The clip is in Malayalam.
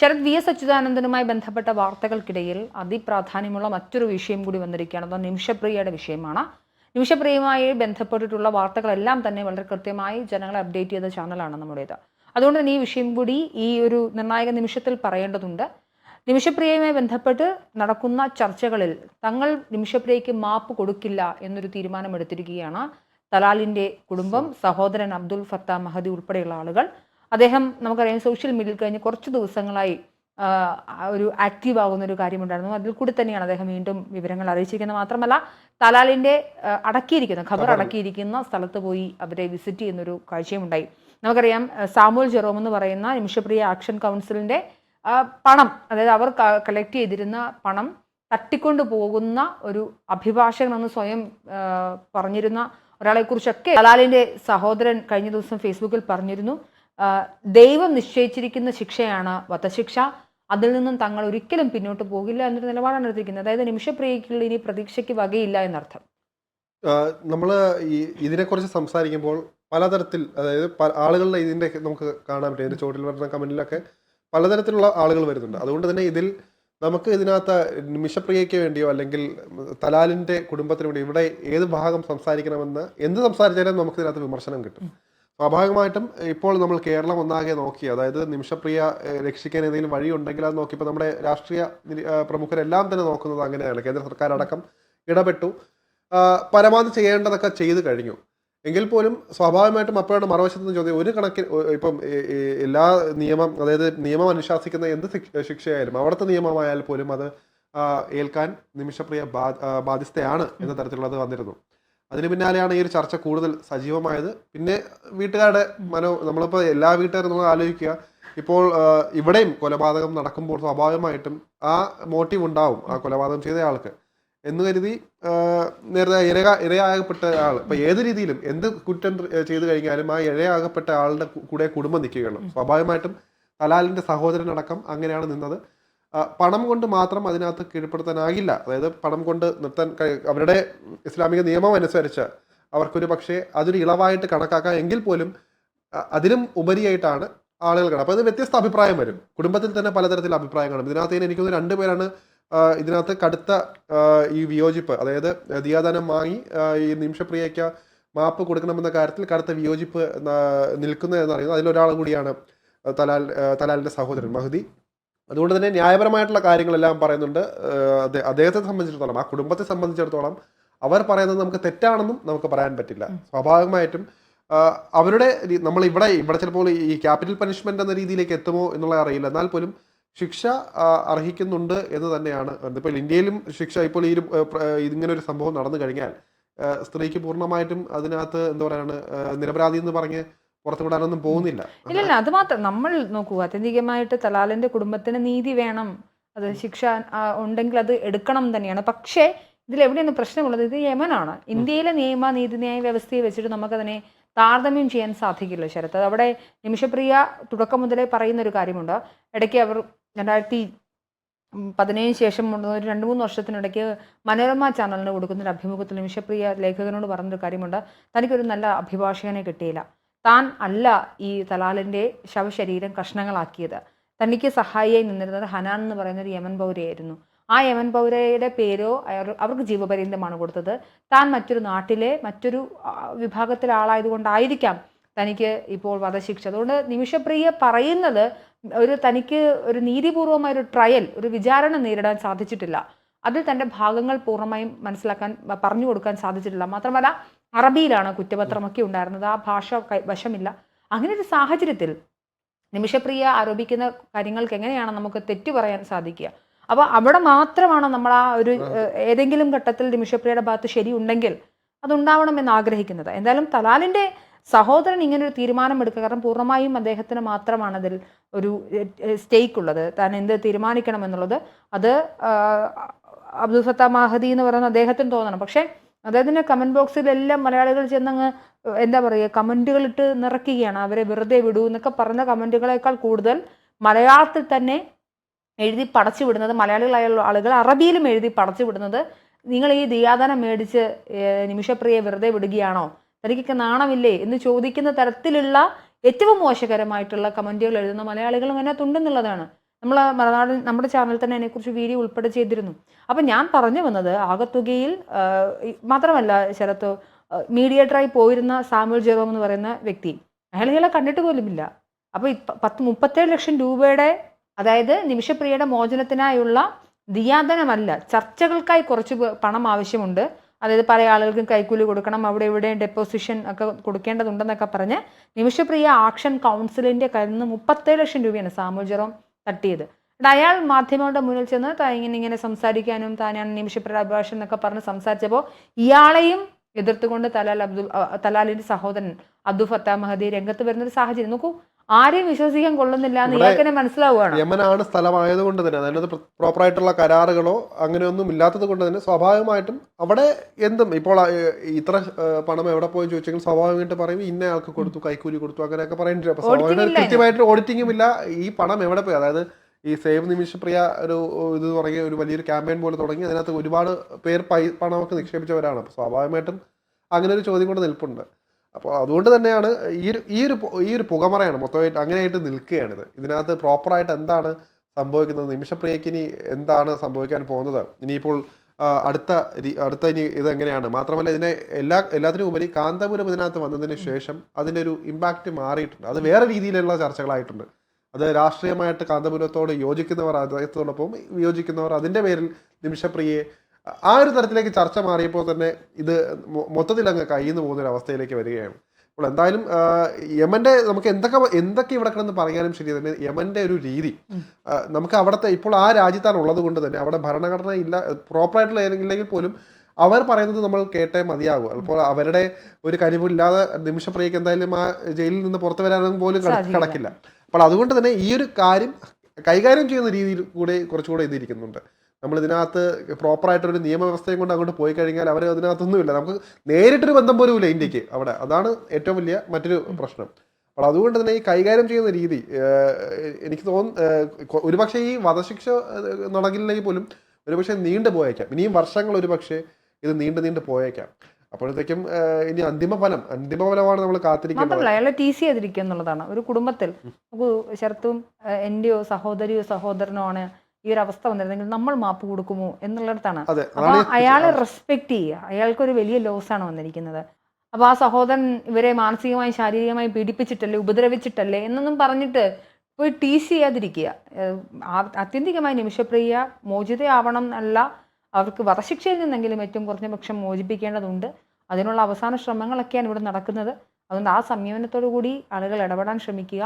ശരത് വി എസ് അച്യുതാനന്ദനുമായി ബന്ധപ്പെട്ട വാർത്തകൾക്കിടയിൽ അതിപ്രാധാന്യമുള്ള മറ്റൊരു വിഷയം കൂടി വന്നിരിക്കുകയാണ്. അത് നിമിഷപ്രിയയുടെ വിഷയമാണ്. നിമിഷപ്രിയയുമായി ബന്ധപ്പെട്ടിട്ടുള്ള വാർത്തകളെല്ലാം തന്നെ വളരെ കൃത്യമായി ജനങ്ങളെ അപ്ഡേറ്റ് ചെയ്ത ചാനലാണ് നമ്മുടേത്. അതുകൊണ്ട് തന്നെ ഈ വിഷയം കൂടി ഈ ഒരു നിർണായക നിമിഷത്തിൽ പറയേണ്ടതുണ്ട്. നിമിഷപ്രിയയുമായി ബന്ധപ്പെട്ട് നടക്കുന്ന ചർച്ചകളിൽ തങ്ങൾ നിമിഷപ്രിയയ്ക്ക് മാപ്പ് കൊടുക്കില്ല എന്നൊരു തീരുമാനമെടുത്തിരിക്കുകയാണ് തലാലിന്റെ കുടുംബം സഹോദരൻ അബ്ദുൽ ഫത്ത മഹദി ഉൾപ്പെടെയുള്ള ആളുകൾ. അദ്ദേഹം നമുക്കറിയാം സോഷ്യൽ മീഡിയയിൽ കഴിഞ്ഞ് കുറച്ച് ദിവസങ്ങളായി ഒരു ആക്റ്റീവ് ആകുന്ന ഒരു കാര്യമുണ്ടായിരുന്നു. അതിൽ കൂടി തന്നെയാണ് അദ്ദേഹം വീണ്ടും വിവരങ്ങൾ അറിയിച്ചിരിക്കുന്നത്. മാത്രമല്ല തലാലിന്റെ അടക്കിയിരിക്കുന്ന ഖബർ അടക്കിയിരിക്കുന്ന സ്ഥലത്ത് പോയി അവരെ വിസിറ്റ് ചെയ്യുന്നൊരു കാഴ്ചയുമുണ്ടായി. നമുക്കറിയാം സാമുൽ ജെറോം എന്ന് പറയുന്ന നിമിഷപ്രിയ ആക്ഷൻ കൗൺസിലിന്റെ പണം അതായത് അവർ കളക്ട് ചെയ്തിരുന്ന പണം തട്ടിക്കൊണ്ടു പോകുന്ന ഒരു അഭിഭാഷകൻ എന്ന് സ്വയം പറഞ്ഞിരുന്ന ഒരാളെക്കുറിച്ചൊക്കെ തലാലിന്റെ സഹോദരൻ കഴിഞ്ഞ ദിവസം ഫേസ്ബുക്കിൽ പറഞ്ഞിരുന്നു. ദൈവം നിശ്ചയിച്ചിരിക്കുന്ന ശിക്ഷയാണ് വധശിക്ഷ. അതിൽ നിന്നും തങ്ങൾ ഒരിക്കലും പിന്നോട്ട് പോകില്ല എന്നൊരു നിലപാടാണ് എടുത്തിരിക്കുന്നത്. അതായത് നിമിഷപ്രിയയ്ക്കുള്ള ഇനി പ്രതീക്ഷയ്ക്ക് വകയില്ല എന്നർത്ഥം. നമ്മൾ ഈ ഇതിനെക്കുറിച്ച് സംസാരിക്കുമ്പോൾ പലതരത്തിൽ അതായത് ആളുകളുടെ ഇതിന്റെ നമുക്ക് കാണാൻ പറ്റും. ഇതിന്റെ ചോട്ടിൽ വരുന്ന കമന്റിലൊക്കെ പലതരത്തിലുള്ള ആളുകൾ വരുന്നുണ്ട്. അതുകൊണ്ട് തന്നെ ഇതിൽ നമുക്ക് ഇതിനകത്ത് നിമിഷപ്രിയയ്ക്ക് വേണ്ടിയോ അല്ലെങ്കിൽ തലാലിന്റെ കുടുംബത്തിന് വേണ്ടി ഇവിടെ ഏത് ഭാഗം സംസാരിക്കണമെന്ന് എന്ത് സംസാരിച്ചാലും നമുക്ക് ഇതിനകത്ത് വിമർശനം കിട്ടും. സ്വാഭാവികമായിട്ടും ഇപ്പോൾ നമ്മൾ കേരളം ഒന്നാകെ നോക്കി അതായത് നിമിഷപ്രിയ രക്ഷിക്കാൻ എന്തെങ്കിലും വഴിയുണ്ടെങ്കിൽ അത് നോക്കി. ഇപ്പോൾ നമ്മുടെ രാഷ്ട്രീയ പ്രമുഖരെല്ലാം തന്നെ നോക്കുന്നത് അങ്ങനെയാണ്. കേന്ദ്ര സർക്കാർ അടക്കം ഇടപെട്ടു പരമാവധി ചെയ്യേണ്ടതൊക്കെ ചെയ്തു കഴിഞ്ഞു. എങ്കിൽ പോലും സ്വാഭാവികമായിട്ടും അപ്പോഴാണ് മറുവശത്ത് നിന്ന് ചോദ്യം ഒരു കണക്കിന് ഇപ്പം എല്ലാ നിയമം അതായത് നിയമം അനുശാസിക്കുന്ന എന്ത് ശിക്ഷയായാലും അവിടുത്തെ നിയമമായാൽ പോലും അത് ഏൽക്കാൻ നിമിഷപ്രിയ ബാധ്യസ്ഥയാണ് എന്ന തരത്തിലുള്ളത് വന്നിരുന്നു. അതിന് പിന്നാലെയാണ് ഈ ഒരു ചർച്ച കൂടുതൽ സജീവമായത്. പിന്നെ വീട്ടുകാരുടെ മനോ നമ്മളിപ്പോൾ എല്ലാ വീട്ടുകാരും നമ്മൾ ആലോചിക്കുക. ഇപ്പോൾ ഇവിടെയും കൊലപാതകം നടക്കുമ്പോൾ സ്വാഭാവികമായിട്ടും ആ മോട്ടീവ് ഉണ്ടാവും ആ കൊലപാതകം ചെയ്ത ആൾക്ക്. എന്ന് കരുതി നേരത്തെ ഇരക ഇരയാകപ്പെട്ട ആൾ ഇപ്പൊ ഏത് രീതിയിലും എന്ത് കുറ്റം ചെയ്തു കഴിഞ്ഞാലും ആ ഇരയാകപ്പെട്ട ആളുടെ കൂടെ കുടുംബം നിൽക്കുകയുള്ളൂ സ്വാഭാവികമായിട്ടും തലാലിന്റെ സഹോദരനടക്കം അങ്ങനെയാണ് നിന്നത്. പണം കൊണ്ട് മാത്രം അതിനകത്ത് കീഴ്പ്പെടുത്താനാകില്ല. അതായത് പണം കൊണ്ട് നിർത്താൻ അവരുടെ ഇസ്ലാമിക നിയമം അനുസരിച്ച് അവർക്കൊരു പക്ഷേ അതൊരു ഇളവായിട്ട് കണക്കാക്കാം എങ്കിൽ പോലും അതിലും ഉപരിയായിട്ടാണ് ആളുകൾ കാണുക. അപ്പോൾ അത് വ്യത്യസ്ത അഭിപ്രായം വരും. കുടുംബത്തിൽ തന്നെ പലതരത്തിലുള്ള അഭിപ്രായം കാണും ഇതിനകത്ത് തന്നെ എനിക്കൊന്ന് രണ്ട് ആ, ഇതിനകത്ത് കടുത്ത ഈ വിയോജിപ്പ്. അതായത് ദിയാദാനം വാങ്ങി ഈ നിമിഷപ്രിയയ്ക്ക് മാപ്പ് കൊടുക്കണമെന്ന കാര്യത്തിൽ കടുത്ത വിയോജിപ്പ് നിൽക്കുന്നത് എന്ന് പറയുന്നത് അതിലൊരാൾ കൂടിയാണ് തലാൽ തലാലിന്റെ സഹോദരൻ മഹദി. അതുകൊണ്ട് തന്നെ ന്യായപരമായിട്ടുള്ള കാര്യങ്ങളെല്ലാം പറയുന്നുണ്ട്. അദ്ദേഹത്തെ സംബന്ധിച്ചിടത്തോളം ആ കുടുംബത്തെ സംബന്ധിച്ചിടത്തോളം അവർ പറയുന്നത് നമുക്ക് തെറ്റാണെന്നും നമുക്ക് പറയാൻ പറ്റില്ല. സ്വാഭാവികമായിട്ടും അവരുടെ നമ്മൾ ഇവിടെ ഇവിടെ ചിലപ്പോൾ ഈ ക്യാപിറ്റൽ പനിഷ്മെന്റ് എന്ന രീതിയിലേക്ക് എത്തുമോ എന്നുള്ള അറിയില്ല. എന്നാൽ പോലും ശിക്ഷ അർഹിക്കുന്നുണ്ട് എന്ന് തന്നെയാണ്. ഇപ്പോൾ ഇന്ത്യയിലും ശിക്ഷ ഇപ്പോൾ ഈ ഇങ്ങനെ ഒരു സംഭവം നടന്നു കഴിഞ്ഞാൽ സ്ത്രീക്ക് പൂർണമായിട്ടും അതിനകത്ത് എന്താ പറയുക നിരപരാധി എന്ന് പറഞ്ഞ് പുറത്തു വിടാനൊന്നും പോകുന്നില്ല. ഇല്ലല്ല അത് മാത്രം. നമ്മൾ നോക്കൂ ആത്യന്തികമായിട്ട് തലാലിന്റെ കുടുംബത്തിന് നീതി വേണം. അത് ശിക്ഷ ഉണ്ടെങ്കിൽ അത് എടുക്കണം തന്നെയാണ്. പക്ഷേ ഇതിൽ എവിടെയാണ് പ്രശ്നമുള്ളത്? ഇത് യമനാണ്. ഇന്ത്യയിലെ നിയമ നീതിന്യായ വ്യവസ്ഥയെ വെച്ചിട്ട് നമുക്കതിനെ താരതമ്യം ചെയ്യാൻ സാധിക്കില്ല ശരത്ത് അവിടെ നിമിഷപ്രിയ തുടക്കം മുതലേ പറയുന്ന ഒരു കാര്യമുണ്ട്. ഇടയ്ക്ക് അവർ രണ്ടായിരത്തി പതിനേഴിന് ശേഷം ഒരു രണ്ട് മൂന്ന് വർഷത്തിനിടയ്ക്ക് മനോരമ ചാനലിന് കൊടുക്കുന്ന ഒരു അഭിമുഖത്തിൽ നിമിഷപ്രിയ ലേഖകനോട് പറഞ്ഞൊരു കാര്യമുണ്ട്. തനിക്കൊരു നല്ല അഭിഭാഷകനെ കിട്ടിയില്ല. താൻ അല്ല ഈ തലാലിന്റെ ശവശരീരം കഷ്ണങ്ങളാക്കിയത്. തനിക്ക് സഹായിയായി നിന്നിരുന്നത് ഹനാൻ എന്ന് പറയുന്ന ഒരു യമൻ പൗരയായിരുന്നു. ആ യമൻ പൗരയുടെ പേരോ അയാൾ- അവർക്ക് ജീവപര്യന്തമാണ് കൊടുത്തത്. താൻ മറ്റൊരു നാട്ടിലെ മറ്റൊരു വിഭാഗത്തിലെ ആളായതുകൊണ്ടായിരിക്കാം തനിക്ക് ഇപ്പോൾ വധശിക്ഷ. അതുകൊണ്ട് നിമിഷപ്രിയ പറയുന്നത് ഒരു തനിക്ക് ഒരു നീതിപൂർവമായ ഒരു ട്രയൽ ഒരു വിചാരണ നേരിടാൻ സാധിച്ചിട്ടില്ല. അതിൽ തന്റെ ഭാഗങ്ങൾ പൂർണമായും മനസ്സിലാക്കാൻ പറഞ്ഞു കൊടുക്കാൻ സാധിച്ചിട്ടില്ല. മാത്രമല്ല അറബിയിലാണ് കുറ്റപത്രമൊക്കെ ഉണ്ടായിരുന്നത്. ആ ഭാഷ വശമില്ല. അങ്ങനെ ഒരു സാഹചര്യത്തിൽ നിമിഷപ്രിയ ആരോപിക്കുന്ന കാര്യങ്ങൾക്ക് എങ്ങനെയാണ് നമുക്ക് തെറ്റു പറയാൻ സാധിക്കുക? അപ്പോൾ അവിടെ മാത്രമാണ് നമ്മൾ ആ ഒരു ഏതെങ്കിലും ഘട്ടത്തിൽ നിമിഷപ്രിയയുടെ ഭാഗത്ത് ശരിയുണ്ടെങ്കിൽ അതുണ്ടാവണമെന്ന് ആഗ്രഹിക്കുന്നത്. എന്തായാലും തലാലിന്റെ സഹോദരൻ ഇങ്ങനെ ഒരു തീരുമാനം എടുക്കുക. കാരണം പൂർണമായും അദ്ദേഹത്തിന് മാത്രമാണ് അതിൽ ഒരു സ്റ്റേക്ക് ഉള്ളത്. താൻ എന്ത് തീരുമാനിക്കണം എന്നുള്ളത് അത് അബ്ദുൽ ഫത്താ മഹദി എന്ന് പറയുന്ന അദ്ദേഹത്തിന് തോന്നണം. പക്ഷേ അദ്ദേഹത്തിന്റെ കമന്റ് ബോക്സിലെല്ലാം മലയാളികൾ ചെന്നങ്ങ് എന്താ പറയുക കമന്റുകളിട്ട് നിറയ്ക്കുകയാണ്. അവരെ വെറുതെ വിടൂ എന്നൊക്കെ പറഞ്ഞ കമന്റുകളേക്കാൾ കൂടുതൽ മലയാളത്തിൽ തന്നെ എഴുതി പടച്ചു വിടുന്നത് മലയാളികളായ ആളുകൾ അറബിയിലും എഴുതി പടച്ചു വിടുന്നത് നിങ്ങൾ ഈ ദിയാദനം മേടിച്ച് നിമിഷപ്രിയെ വെറുതെ വിടുകയാണോ? തനിക്കൊക്കെ നാണമില്ലേ എന്ന് ചോദിക്കുന്ന തരത്തിലുള്ള ഏറ്റവും മോശകരമായിട്ടുള്ള കമന്റുകൾ എഴുതുന്ന മലയാളികളും അതിനകത്തുണ്ടെന്നുള്ളതാണ്. നമ്മൾ മലനാട് നമ്മുടെ ചാനലിൽ തന്നെ അതിനെക്കുറിച്ച് വീഡിയോ ഉൾപ്പെടെ ചെയ്തിരുന്നു. അപ്പം ഞാൻ പറഞ്ഞു വന്നത് ആകത്തുകയിൽ മാത്രമല്ല ശരത്ത് മീഡിയേറ്ററായി പോയിരുന്ന സാമുൽ ജെറോം എന്ന് പറയുന്ന വ്യക്തി. അയാൾ ഇയാളെ കണ്ടിട്ട് പോലുമില്ല. അപ്പോൾ പത്ത് മുപ്പത്തേഴ് ലക്ഷം രൂപയുടെ അതായത് നിമിഷപ്രിയയുടെ മോചനത്തിനായുള്ള ദിയാദനമല്ല ചർച്ചകൾക്കായി കുറച്ച് പണം ആവശ്യമുണ്ട്. അതായത് പല ആളുകൾക്കും കൈക്കൂലി കൊടുക്കണം അവിടെ ഇവിടെ ഡെപ്പോസിഷൻ ഒക്കെ കൊടുക്കേണ്ടതുണ്ടെന്നൊക്കെ പറഞ്ഞ് നിമിഷപ്രിയ ആക്ഷൻ കൗൺസിലിന്റെ കയ്യിൽ നിന്ന് മുപ്പത്തേഴ് ലക്ഷം രൂപയാണ് സാമുൽ ജെറോം തട്ടിയത്. എന്നിട്ട് അയാൾ മാധ്യമങ്ങളുടെ മുന്നിൽ ചെന്ന് താൻ ഇങ്ങനെ ഇങ്ങനെ സംസാരിക്കാനും താനാണ് നിമിഷപ്രിയ എന്നൊക്കെ പറഞ്ഞ് സംസാരിച്ചപ്പോൾ ഇയാളെയും എതിർത്തുകൊണ്ട് തലാൽ അബ്ദുൽ തലാലിന്റെ സഹോദരൻ അബ്ദുൽ ഫത്താ മഹദി രംഗത്ത് വരുന്ന ഒരു സാഹചര്യം. നോക്കൂ ആരെയും വിശ്വസിക്കാൻ കൊള്ളുന്നില്ല എന്ന് ഇവിടെ ഇയാൾക്ക് തന്നെ മനസ്സിലാവുകയാണ്? യമനാണ് സ്ഥലമായത് കൊണ്ട് തന്നെ അതിനകത്ത് പ്രോപ്പർ ആയിട്ടുള്ള കരാറുകളോ അങ്ങനെയൊന്നും ഇല്ലാത്തത് കൊണ്ട് തന്നെ സ്വാഭാവികമായിട്ടും അവിടെ എന്തും ഇപ്പോൾ ഇത്ര പണം എവിടെ പോയി ചോദിച്ചെങ്കിലും സ്വാഭാവികമായിട്ട് പറയും ഇന്ന ആൾക്ക് കൊടുത്തു കൈക്കൂലി കൊടുത്തു അങ്ങനെയൊക്കെ പറയേണ്ടി അപ്പൊ സ്വാഭാവികമായിട്ട് കൃത്യമായിട്ട് ഓഡിറ്റിംഗും ഇല്ല. ഈ പണം എവിടെ പോയി? അതായത് ഈ സേവ് നിമിഷപ്രിയ ഒരു ഇത് തുടങ്ങിയ ഒരു വലിയൊരു ക്യാമ്പയിൻ പോലെ തുടങ്ങി അതിനകത്ത് ഒരുപാട് പേർ പൈ പണമൊക്കെ നിക്ഷേപിച്ചവരാണ്. അപ്പോൾ സ്വാഭാവികമായിട്ടും അങ്ങനെ ഒരു ചോദ്യം കൊണ്ട് നിൽപ്പുണ്ട്. അപ്പോൾ അതുകൊണ്ട് തന്നെയാണ് ഈ ഒരു ഈ ഒരു ഈ ഒരു പുകമറയാണ് മൊത്തമായിട്ട് അങ്ങനെയായിട്ട് നിൽക്കുകയാണിത് ഇതിനകത്ത് പ്രോപ്പറായിട്ട് എന്താണ് സംഭവിക്കുന്നത്? നിമിഷപ്രിയക്ക് ഇനി എന്താണ് സംഭവിക്കാൻ പോകുന്നത്? ഇനിയിപ്പോൾ അടുത്ത അടുത്ത ഇനി ഇതെങ്ങനെയാണ്? മാത്രമല്ല ഇതിനെ എല്ലാ എല്ലാത്തിനും ഉപരി കാന്തപുരം ഇതിനകത്ത് വന്നതിന് ശേഷം അതിന്റെ ഒരു ഇമ്പാക്റ്റ് മാറിയിട്ടുണ്ട്. അത് വേറെ രീതിയിലുള്ള ചർച്ചകളായിട്ടുണ്ട്. അത് രാഷ്ട്രീയമായിട്ട് കാന്തപുരത്തോട് യോജിക്കുന്നവർ അദ്ദേഹത്തോടൊപ്പം യോജിക്കുന്നവർ അതിന്റെ പേരിൽ നിമിഷപ്രിയയെ ആ ഒരു തരത്തിലേക്ക് ചർച്ച മാറിയപ്പോൾ തന്നെ ഇത് മൊത്തത്തിൽ അങ്ങ് കയ്യിൽ നിന്ന് പോകുന്ന ഒരു അവസ്ഥയിലേക്ക് വരികയാണ്. അപ്പോൾ എന്തായാലും യമന്റെ നമുക്ക് എന്തൊക്കെ എന്തൊക്കെ ഇവിടെ കിടന്ന് പറയാനും ശരി തന്നെ യമന്റെ ഒരു രീതി നമുക്ക് അവിടുത്തെ ഇപ്പോൾ ആ രാജ്യത്താണ് ഉള്ളത് കൊണ്ട് തന്നെ അവിടെ ഭരണഘടന ഇല്ല പ്രോപ്പറായിട്ടുള്ള ഇല്ലെങ്കിൽ പോലും അവർ പറയുന്നത് നമ്മൾ കേട്ടേ മതിയാകും അപ്പോൾ അവരുടെ ഒരു കഴിവില്ലാതെ നിമിഷപ്രിയക്ക് എന്തായാലും ആ ജയിലിൽ നിന്ന് പുറത്തു വരാനും പോലും കിടക്കില്ല. അപ്പോൾ അതുകൊണ്ട് തന്നെ ഈ ഒരു കാര്യം കൈകാര്യം ചെയ്യുന്ന രീതിയിൽ കൂടെ കുറച്ചുകൂടെ ഇതിരിക്കുന്നുണ്ട് നമ്മൾ ഇതിനകത്ത് പ്രോപ്പറായിട്ടൊരു നിയമവ്യവസ്ഥയും കൊണ്ട് അങ്ങോട്ട് പോയി കഴിഞ്ഞാൽ അവർ അതിനകത്തൊന്നുമില്ല. നമുക്ക് നേരിട്ടൊരു ബന്ധം പോലും ഇല്ല ഇന്ത്യയ്ക്ക് അവിടെ. അതാണ് ഏറ്റവും വലിയ മറ്റൊരു പ്രശ്നം. അപ്പോൾ അതുകൊണ്ട് തന്നെ ഈ കൈകാര്യം ചെയ്യുന്ന രീതി എനിക്ക് തോന്നുന്നു ഒരുപക്ഷെ ഈ വധശിക്ഷ നടക്കില്ലെങ്കിൽ പോലും ഒരുപക്ഷെ നീണ്ടു പോയേക്കാം. ഇനിയും വർഷങ്ങൾ ഒരുപക്ഷെ ഇത് നീണ്ടു നീണ്ടു പോയേക്കാം. അപ്പോഴത്തേക്കും ഇനി അന്തിമ ഫലം അന്തിമ ഫലമാണ് നമ്മൾ കാത്തിരിക്കുന്നത് അയാളെ ടി സി എന്നുള്ളതാണ്. ഒരു കുടുംബത്തിൽ നമുക്ക് ശരത്തും എന്റെയോ സഹോദരിയോ സഹോദരനോ ആണ് ഈ ഒരു അവസ്ഥ വന്നിരുന്നെങ്കിൽ നമ്മൾ മാപ്പ് കൊടുക്കുമോ എന്നുള്ളിടത്താണ്. അപ്പൊ അയാളെ റെസ്പെക്ട് ചെയ്യുക. അയാൾക്കൊരു വലിയ ലോസ് ആണ് വന്നിരിക്കുന്നത്. അപ്പൊ ആ സഹോദരൻ ഇവരെ മാനസികമായി ശാരീരികമായി പീഡിപ്പിച്ചിട്ടല്ലേ ഉപദ്രവിച്ചിട്ടല്ലേ എന്നൊന്നും പറഞ്ഞിട്ട് പോയി ടീസ് ചെയ്യാതിരിക്കുക. ആത്യന്തികമായി നിമിഷപ്രിയ മോചിതയാവണം എന്നല്ല അവർക്ക് വധശിക്ഷയിൽ നിന്നെങ്കിലും ഏറ്റവും കുറഞ്ഞ പക്ഷം മോചിപ്പിക്കേണ്ടതുണ്ട്. അതിനുള്ള അവസാന ശ്രമങ്ങളൊക്കെയാണ് ഇവിടെ നടക്കുന്നത്. അതുകൊണ്ട് ആ സംയമനത്തോടു കൂടി ആളുകൾ ഇടപെടാൻ ശ്രമിക്കുക.